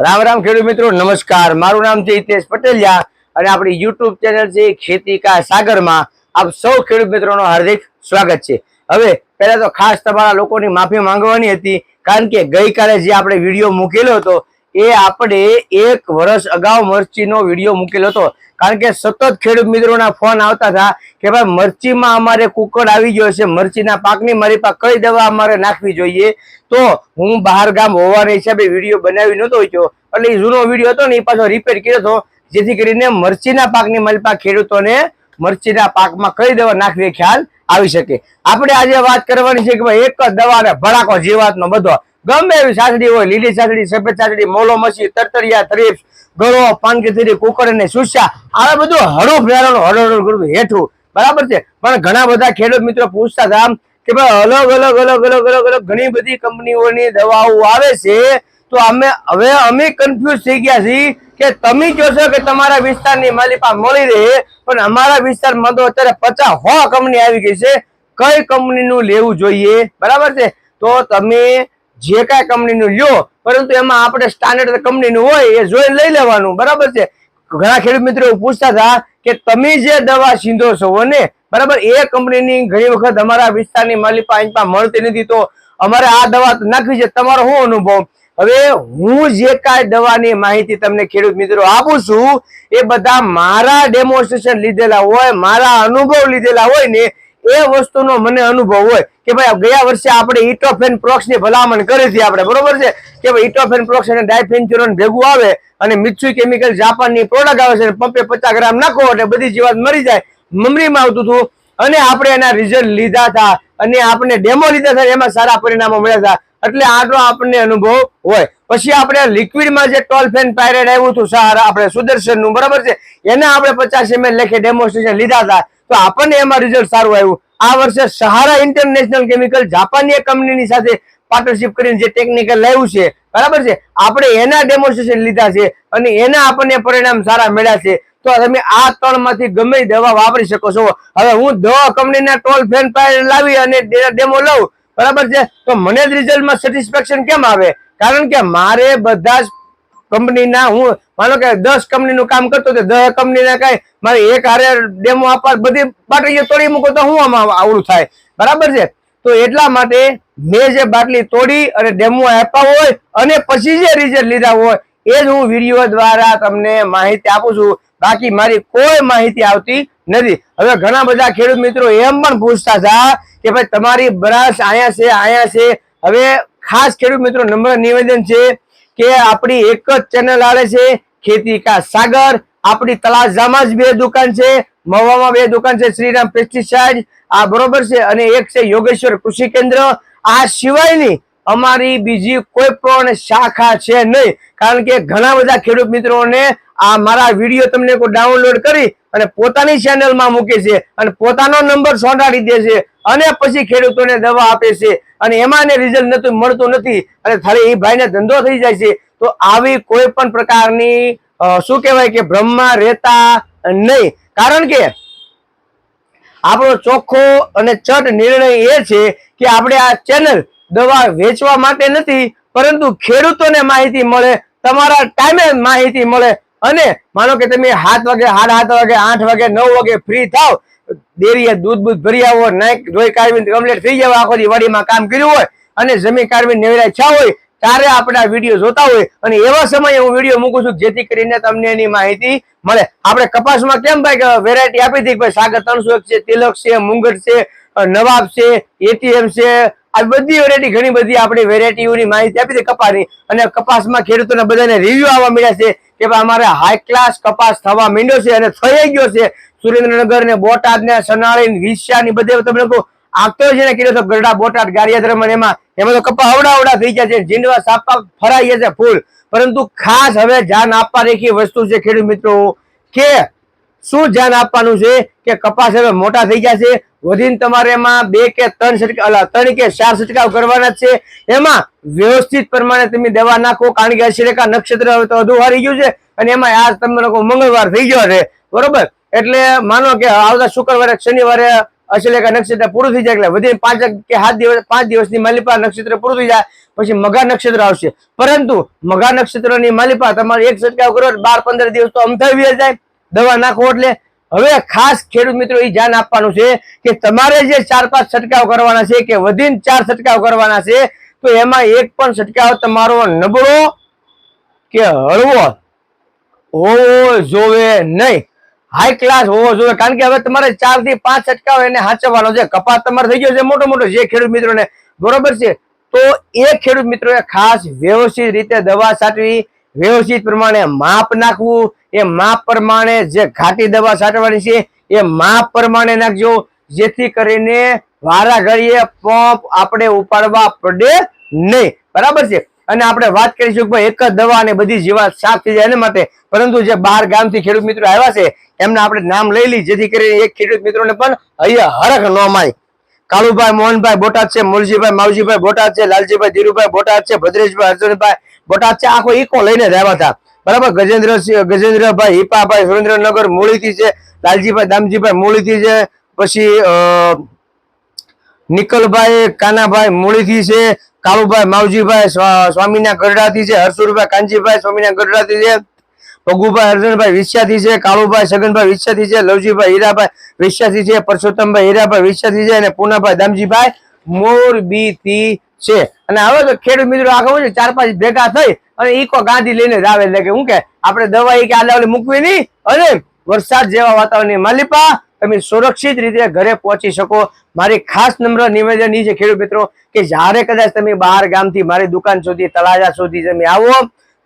રામ રામ ખેડૂત મિત્રો, નમસ્કાર. મારું નામ છે હિતેશ પટેલિયા અને આપણી યુટ્યુબ ચેનલ છે ખેતી કા સાગરમાં. આપ સૌ ખેડૂત મિત્રોનો હાર્દિક સ્વાગત છે. હવે, પહેલા તો ખાસ તમારા લોકોની માફી માંગવાની હતી, કારણ કે ગઈકાલે જે આપણે વીડિયો મૂકેલો હતો, એ આપણે એક વર્ષ અગાઉ મરચીનો વીડિયો મૂકેલો હતો. કારણ કે સતત ખેડૂત મિત્રોના ફોન આવતા હતા કે ભાઈ, મરચીમાં અમારે કુકડ આવી ગયો છે, મરચીના પાકની મારી પાસે કઈ દવા અમારે નાખવી જોઈએ? તો હું બહાર ગામ હોવાના હિસાબે વીડિયો બનાવી નહોતો શક્યો એટલે એ જૂનો વીડિયો હતો ને, એ પાછો રિપેર કર્યો હતો. જેથી કરીને મરચીના પાકની મારી પાસે ખેડૂતોને મરચીના પાકમાં કઈ દવા નાખવી ખ્યાલ આવી શકે. આપણે આજે વાત કરવાની છે કે ભાઈ એક જ દવાને ભડાકો જીવાતનો બધો. ગમે એવી સાસડી હોય, લીલી સાસડી સફેદ સાસડી મોલો મસી, તરતરિયા તરીફ ગળો પાનકી કુકર અને સુસ્યા આ બધું હળું ફેરવાનું હળું હળું હેઠું. બરાબર છે? પણ ઘણા બધા ખેડૂત મિત્રો પૂછતા હતા કે ભાઈ અલગ અલગ અલગ અલગ અલગ અલગ ઘણી બધી કંપનીઓની દવાઓ આવે છે. તો અમે, હવે અમે કન્ફ્યુઝ થઈ ગયા છીએ કે તમે જોશો કે તમારા વિસ્તારની માલિકા મળી રહે, પણ અમારા વિસ્તારમાં તો અત્યારે પચાસ હો કંપની આવી ગઈ છે. કઈ કંપનીનું લેવું જોઈએ? બરાબર છે? તો તમે જે કાંઈ કંપનીનું લ્યો, પરંતુ એમાં આપણે સ્ટાન્ડર્ડ કંપનીનું હોય એ જોઈને લઈ લેવાનું. બરાબર છે? ઘણા ખેડૂત મિત્રો પૂછતા હતા કે તમે જે દવા સીંધો છો ને બરાબર, એ કંપનીની ઘણી વખત અમારા વિસ્તારની માલિકા મળતી નથી, તો અમારે આ દવા નાખવી છે. તમારો શું અનુભવ? હવે હું જે કાંઈ દવાની માહિતી તમને ખેડૂત મિત્રો આપું છું, એ બધા મારા ડેમોન્સ્ટ્રેશન લીધેલા હોય, મારા અનુભવ લીધેલા હોય ને, એ વસ્તુનો મને અનુભવ હોય કે ભાઈ ગયા વર્ષે આપણે ઇટોફેન પ્રોક્સની ભલામણ કરી હતી આપણે, બરોબર છે? કે ભાઈ ઇટોફેન પ્રોક્સ અને ડાયફેન્ચ્યુરોન ભેગું આવે અને મિત્સુ કેમિકલ જાપાનની પ્રોડક્ટ આવે છે પંપે પચાસ ગ્રામ નાખો એટલે બધી જીવાત મરી જાય. મમરીમાં આવતું હતું અને આપણે એના રિઝલ્ટ લીધા હતા અને આપણે ડેમો લીધા હતા એમાં સારા પરિણામો મળ્યા હતા. એટલે આટલો આપણને અનુભવ હોય. પછી આપણે લિક્વિડમાં જે ટોલફેન પાયરેટ આવ્યું હતું સહારા આપણે સુદર્શનનું, બરાબર છે? એના આપણે પચાસ એમએલ લેખે ડેમોન્સ્ટ્રેશન લીધા હતા. તો આપણને એમાં રિઝલ્ટ સારું આવ્યું. આ વર્ષે સહારા ઇન્ટરનેશનલ કેમિકલ જાપાનીય કંપનીની સાથે પાર્ટનરશિપ કરીને જે ટેકનિકલ લાવ્યું છે, બરાબર છે? આપણે એના ડેમોન્સ્ટ્રેશન લીધા છે અને એના આપણને પરિણામ સારા મળ્યા છે. તો તમે આ ત્રણમાંથી ગમે દવા વાપરી શકો છો. હવે હું દવા કંપનીના ટોલ ફેન પાયરેટ લાવી અને ડેમો લઉં બરાબર છે? તો મને જ રિઝલ્ટમાં સેટિસ્ફેક્શન કેમ આવે? કારણ કે મારે બધા જ કંપનીના, હું માનો કે દસ કંપનીનું કામ કરતો તો દસ કંપનીના કઈ મારે એક હારે ડેમો આપવા બધી બાટલીઓ તોડી મૂકો તો હું આમાં આવડું થાય? બરાબર છે? તો એટલા માટે મેં જે બાટલી તોડી અને ડેમો આપ્યા હોય અને પછી જે રિઝલ્ટ લીધા હોય, એ જ હું વીડિયો દ્વારા તમને માહિતી આપું છું. બાકી મારી કોઈ માહિતી આવતી નથી. હવે ઘણા બધા ખેડૂત મિત્રો એમ પણ પૂછતા હતા કે ભાઈ તમારી બ્રાસ આયા છે આયા છે. હવે ખાસ ખેડૂત મિત્રો, નમ્ર નિવેદન છે કે આપણી એક જ ચેનલ આવે છે, ખેતી કા સાગર. આપણી તલાજામાં જ બે દુકાન છે, મહુવામાં બે દુકાન છે, શ્રીરામ પેસ્ટિસાઇડ આ બરોબર છે અને એક છે યોગેશ્વર કૃષિ કેન્દ્ર. આ સિવાયની અમારી બીજી કોઈ પણ શાખા છે નહીં. કારણ કે ઘણા બધા ખેડૂત મિત્રોને આ મારા વીડિયો તમને કોઈ ડાઉનલોડ કરી અને પોતાની ચેનલમાં મૂકે છે અને પોતાનો નંબર સોંટાડી દે છે અને પછી ખેડૂતોને દવા આપે છે અને એમાં રિઝલ્ટ નથી મળતું નથી અને ખાલી એ ભાઈને ધંધો થઈ જાય છે. તો આવી કોઈ પણ પ્રકારની શું કહેવાય કે ભ્રમમાં રહેતા નહીં. કારણ કે આપણો ચોખ્ખો અને ચટ નિર્ણય એ છે કે આપણે આ ચેનલ દવા વેચવા માટે નથી, પરંતુ ખેડૂતોને માહિતી મળે, તમારા ટાઈમે માહિતી મળે અને માનો કે તમે સાત વાગે, સાડા સાત વાગે, આઠ વાગે, નવ વાગે ફ્રી થાવ, ડેરીએ દૂધ બૂધ ભરી આવો નાઈક ધોઈ કાઢવી કમ્પ્લીટ થઈ જાવ, આખો વાડીમાં કામ કર્યું હોય અને જમીન કાઢવી નેવરાય છા હોય, ત્યારે આપણે આ વીડિયો જોતા હોય. અને એવા સમયે હું વીડિયો મૂકું છું, જેથી કરીને તમને એની માહિતી મળે. આપણે કપાસમાં કેમ ભાઈ વેરાયટી આપી હતી ભાઈ સાગર ત્રણસો છે, તિલક છે મુંગટ છે, નવાબ છે, એટીએમ છે, આ બધી વેરાયટી ઘણી બધી આપણે વેરાયટીઓની માહિતી આપી હતી કપાસની. અને કપાસમાં ખેડૂતોને બધાને રિવ્યુ આવવા મળ્યા છે. કે ભાઈ અમારે હાઈ ક્લાસ કપાસ થવા માંડ્યો છે અને થઈ ગયો છે. સુરેન્દ્રનગર ને બોટાદ ને સનાળી વિસ્યા ની બધે તમે લોકો આગતો છે ને કીધું તો ગરડા, બોટાદ ગારિયાધર એમાં એમાં તો કપા અવડા અવડા થઈ ગયા છે. જીંડવા સાપા ફરાઈ છે ફૂલ. પરંતુ ખાસ હવે ધ્યાન આપવા રેખી વસ્તુ છે ખેડૂત મિત્રો, કે શું ધ્યાન આપવાનું છે કે કપાસ હવે મોટા થઈ ગયા છે? વધીને તમારે એમાં બે કે ત્રણ છંટકાવ ત્રણ કે ચાર છંટકાવ કરવાના છે. એમાં વ્યવસ્થિત પ્રમાણે તમે દવા નાખો, કારણ કે અશ્રેખા નક્ષત્ર હવે તો વધુ હારી ગયું છે અને એમાં આજ તમને મંગળવાર થઈ ગયો છે. બરોબર? એટલે માનો કે આવતા શુક્રવારે, શનિવારે અશ્લેષા નક્ષત્ર પૂરું થઈ જાય, એટલે વધીને પાંચ કે સાત દિવસ, પાંચ દિવસની માલિપા નક્ષત્ર પૂરું થઈ જાય, પછી મઘા નક્ષત્ર આવશે. પરંતુ મઘા નક્ષત્રની માલિપા તમારે એક છંટકાવ કરો બાર, પંદર દિવસ તો અમથાવી જાય. દવા નાખો એટલે હવે ખાસ ખેડૂત મિત્રો એ ધ્યાન આપવાનું છે કે તમારે જે ચાર પાંચ છંટકાવ કરવાના છે કે વધીને ચાર છંટકાવ કરવાના છે, તો એમાં એક પણ છંટકાવ તમારો નબળો કે હળવો હોવો જોવે નહીં. હાઈ ક્લાસ હોવો જોઈએ કારણ કે હવે તમારે ચારથી પાંચ છટકાવ એને હાચવવાનો છે. કપાસ તમારે થઈ ગયો છે મોટો મોટો, જે ખેડૂત મિત્રોને બરોબર છે. તો એ ખેડૂત મિત્રોએ ખાસ વ્યવસ્થિત રીતે દવા છાંટવી વ્યવસ્થિત પ્રમાણે માપ નાખવું, એ માપ પ્રમાણે જે ઘાટી દવા છાંટવાની છે, એ માપ પ્રમાણે નાખજો, જેથી કરીને વારા ઘડીએ પંપ આપણે ઉપાડવા પડે નહીં. બરાબર છે? અને આપણે વાત કરીશું કે એક જ દવા અને બધી જીવાત સાફ થઈ જાય એના માટે. પરંતુ જે બહાર ગામથી ખેડૂત મિત્રો આવ્યા છે, એમને આપણે નામ લઈ લઈ જેથી કરીને એક ખેડૂત મિત્રોને પણ અહીંયા હરખ ન માય કાળુભાઈ, મોહનભાઈ બોટાદ છે, મુરજીભાઈ, માવજીભાઈ બોટાદ છે, લાલજીભાઈ ધીરુભાઈ બોટાદ છે, ભદ્રેશભાઈ, અર્જુનભાઈ બોટાદ છે આખો ઈકો લઈને જ આવ્યા હતા. બરાબર? ગજેન્દ્ર ગજેન્દ્રભાઈ હિપાભાઈ સુરેન્દ્રનગર મૂળીથી છે, લાલજીભાઈ, દામજીભાઈ મૂળીથી છે, પછી નિકલભાઈ કાનાભાઈ મૂળીથી છે, કાળુભાઈ માવજીભાઈ સ્વામીના ગઢડાથી છે, હરસુરભાઈ કાનજીભાઈ સ્વામીના ગઢડાથી છે પગુભાઈ અર્જુનભાઈ વિશ્યાથી છે, કાળુભાઈ સગનભાઈ વિશ્યાથી છે, લવજીભાઈ હીરાભાઈ વિશ્યાથી છે, પરસોત્તમભાઈ હીરાભાઈ વિશ્યાથી છે, અને પૂનાભાઈ દામજીભાઈ મોરબીથી છે. અને હવે તો ખેડૂત મિત્રો આ ચાર પાંચ ભેગા થઈ અને ઈકો ગાંધી લઈને જ આવે. એટલે કે શું કે, આપણે દવા ઈ કે આલે મૂકવી નહીં અને વરસાદ જેવા વાતાવરણની માલિપા તમે સુરક્ષિત રીતે ઘરે પહોંચી શકો. મારી ખાસ નમ્ર નિવેદન એ છે ખેડૂત મિત્રો કે જ્યારે કદાચ તમે બહાર ગામથી મારી દુકાન સુધી, તળાજા સુધી તમે આવો,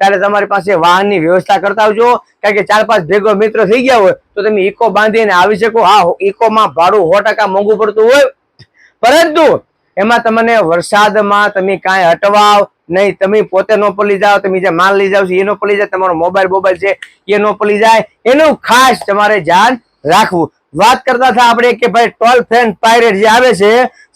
ત્યારે તમારી પાસે વાહનની વ્યવસ્થા કરતા આવજો. કારણ કે ચાર પાંચ ભેગો મિત્ર થઈ ગયા હોય તો તમે ઇકો બાંધીને આવી શકો. હા ઇકોમાં ભાડું સો ટકા મોંઘું પડતું હોય. પરંતુ એમાં તમને વરસાદમાં તમે કાંઈ હટવાવ નહીં, તમે પોતે નો પલી જાઓ, તમે જે માલ લઈ જાઓ છો, એ નો પલી જાય, તમારો મોબાઈલ મોબાઈલ છે, એ નો પલી જાય, એનું ખાસ તમારે ધ્યાન રાખવું. વાત કરતા હતા આપણે કે ભાઈ ટોલ ફેન પાયરેટ જે આવે છે,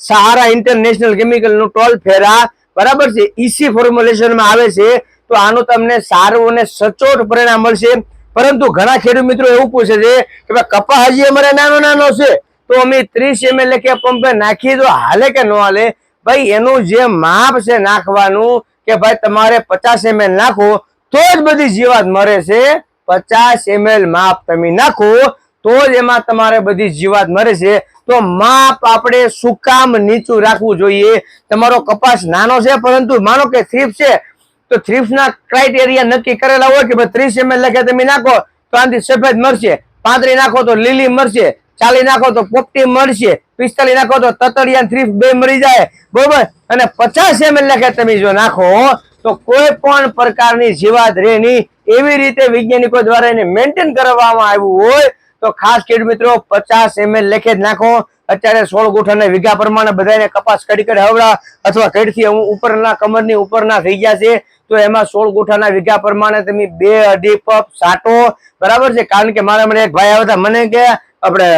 સહારા ઇન્ટરનેશનલ કેમિકલનું ટોલ ફેરા, બરાબર છે ઈસી ફોર્મ્યુલેશનમાં આવે છે, તો આનું તમને સારું અને સચોટ પરિણામ મળશે. પરંતુ ઘણા ખેડૂત મિત્રો એવું પૂછે છે કે ભાઈ કપા હજી અમારે નાનો નાનો છે. તો અમે ત્રીસ એમએલ કે પંપે નાખી દો હાલે કે ન હાલે, ભાઈ, એનું જે માપ છે નાખવાનું, કે ભાઈ, તમારે પચાસ એમએલ નાખો, તો જ બધી જીવાત મરે છે. પચાસ એમએલ માપ તમે નાખો, તો જ એમાં તમારે બધી જીવાત મરે છે. તો માપ આપણે શું કામ નીચું રાખવું જોઈએ? તમારો કપાસ નાનો છે, પરંતુ માનો કે થ્રીપ છે, તો થ્રીપ્સના ક્રાઇટેરિયા નક્કી કરેલા હોય કે ભાઈ, ત્રીસ એમએલ લખે તમે નાખો, તો આનાથી સફેદ મરશે. પાંતરી નાખો તો લીલી મરશે. ચાલી નાખો તો પોપટી મળશે પિસ્તાલી નાખો તો તતડિયા થ્રી બે મરી જાય. બરોબર? અને પચાસ એમએલ લખે તમે જો નાખો, તો કોઈ પણ પ્રકારની જીવાત રહે નહીં એવી રીતે વૈજ્ઞાનિકો દ્વારા એને મેન્ટેન કરવામાં આવ્યું હોય, તો ખાસ ખેડ મિત્રો, પચાસ એમએલ લેખે જ નાખો. અત્યારે સોળ ગુઠાના વીઘા પ્રમાણે બધાને કપાસ કડી કડી હવડા અથવા કડીથી ઉપરના કમરની ઉપરના થઈ ગયા છે, તો એમાં સોળ ગુઠાના વીઘા પ્રમાણે તમે બે અઢી પપ સાટો, બરાબર છે? કારણ કે મારા મને એક ભાઈ આવ્યા હતા, મને કે આપણે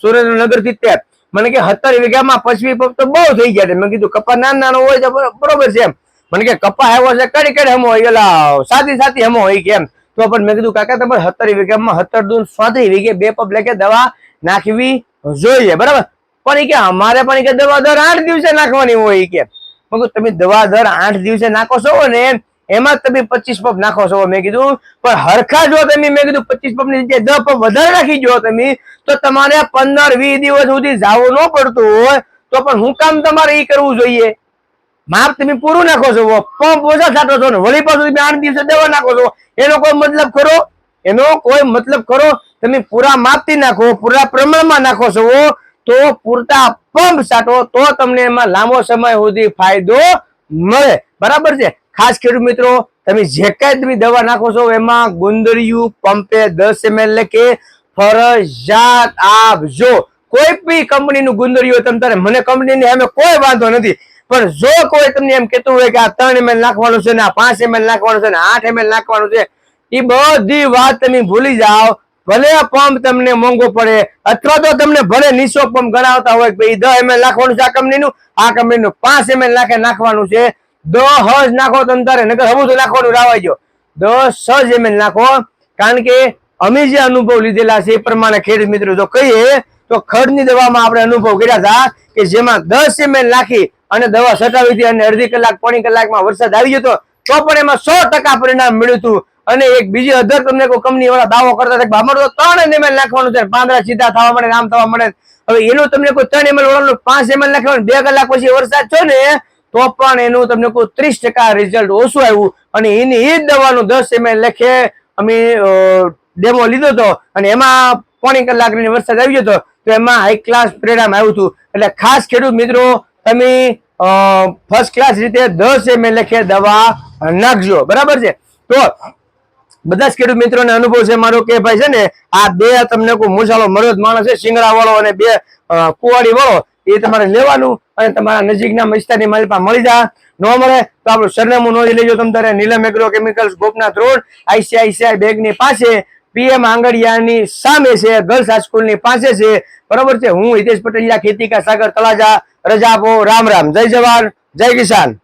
સુરેન્દ્રનગરથી સુરેન્દ્રનગરથી તે મને કે સત્તર વીઘામાં પચવી પગ તો બહુ થઈ ગયા છે. મેં કીધું, કપા નાનો નાનો હોય તો બરોબર છે એમ. મને કે કપા આવ્યો છે કડી કડી હમો હોય એલા સાદી સાદી હમો હોય કે એમ. તો પણ મેં કીધું, કાકા, તમારે સત્તર વીઘામાં સત્તર દૂન સ્વાધી વીઘે બે પગ લેકે દવા નાખવી જોઈએ, બરાબર? પણ એ કે અમારે પણ એ કે દવા દર આઠ દિવસે નાખવાની હોય કે મેં તમે દવા દર આઠ દિવસે નાખો છો ને એમાં તમે પચીસ પંપ નાખો છો, મેં કીધું. પણ હરખા જો તમે, મેં કીધું પચીસ પંપની જગ્યાએ દસ પંપ વધારે નાખી જો તમે, તો તમારે પંદર વીસ દિવસ સુધી જાવું ન પડતું હોય, તો પણ હું કામ તમારે એ કરવું જોઈએ. માપ તમે પૂરું નાખો છો પંપ ઓછા છાંટો છો ને, વળી પાછું તમે આઠ દિવસે દવા નાખો છો. એનો કોઈ મતલબ ખરો? એનો કોઈ મતલબ ખરો? તમે પૂરા માપથી નાખો, પૂરા પ્રમાણમાં નાખો છો તો પૂરતા પંપ છાંટો તો તમને એમાં લાંબો સમય સુધી ફાયદો મળે. બરાબર છે? ખાસ ખેડૂત મિત્રો, તમે જે કાંઈ તમે દવા નાખો છો, એમાં ગુંદરિયું, પંપે દસ એમએલ કે ફરજિયાત આપજો. કોઈ બી કંપનીનું ગુંદરિયું તમે તારે મને કંપનીની અમે કોઈ વાંધો નથી. પણ જો કોઈ તમને એમ કહેતું હોય કે આ ત્રણ એમએલ નાખવાનું છે ને આ પાંચ એમએલ નાખવાનું છે ને આઠ એમએલ નાખવાનું છે એ બધી વાત તમે ભૂલી જાઓ. ભલે પંપ તમને મોંઘો પડે, અથવા તો તમને ભલે નીચો પંપ ગણાવતા હોય કે ભાઈ દસ એમએલ નાખવાનું છે આ કંપનીનું આ કંપનીનું પાંચ એમએલ નાખે નાખવાનું છે. જ નાખો તમે નકર હબુ તો નાખવાનું રાવાઈ ગયો. દસ જ એમ નાખો, કારણ કે અમે જે અનુભવ લીધેલા છે એ પ્રમાણે ખેડૂત મિત્રો જો કહીએ, તો ખડની દવામાં આપણે અનુભવ કર્યા હતા કે જેમાં દસ એમએલ નાખી અને દવા સટાવી હતી અને અડધી કલાક, પોણી કલાકમાં વરસાદ આવી ગયો તો પણ એમાં સો ટકા પરિણામ મળ્યું હતું. અને એક બીજી અધર તમને કોઈ કંપની વાળા દાવો કરતા હતા અમારે તો ત્રણ એમએલ નાખવાનું છે, પાંદડા સીધા થવા મળે આમ થવા મળે હવે એનું તમને કોઈ ત્રણ એમએલ વાળાનું પાંચ એમએલ નાખવાનું બે કલાક પછી વરસાદ છો ને તો પણ એનું તમને કોઈ ત્રીસ ટકા રિઝલ્ટ ઓછું આવ્યું. અને એની એ જ દવાનું દસ એમએલ લેખે અમે ડેમો લીધો હતો. અને એમાં પોણી કલાકની વરસાદ આવી ગયો તો એમાં હાઈ ક્લાસ પરિણામ આવ્યું હતું. એટલે ખાસ ખેડૂત મિત્રો, તમે ફર્સ્ટ ક્લાસ રીતે દસ એમ લેખે દવા નાખજો. બરાબર છે? તો બધા જ ખેડૂત મિત્રોને અનુભવ છે મારો કે ભાઈ છે ને, આ બે તમને કોઈ મૂછાળો મરદ માણસ છે, શિંગડા વાળો અને બે કુવાડી વાળો. એ તમારે લેવાનું અને તમારા નજીકના વિસ્તારની મારી મળી જાય. ન મળે તો આપણું સરનામું નોંધી લેજો તમે તારે. Neelam agro chemicals Gopnath road, ICICI બેંકની પાસે. પીએમ આંગડિયાની સામે છે ગર્લ્સ હાઈસ્કૂલની પાસે છે. બરોબર છે? હું હિતેશ પટેલિયા ખેતી કા સાગર તળાજા. રજા આપો. રામ રામ. જય જવાન. જય કિસાન.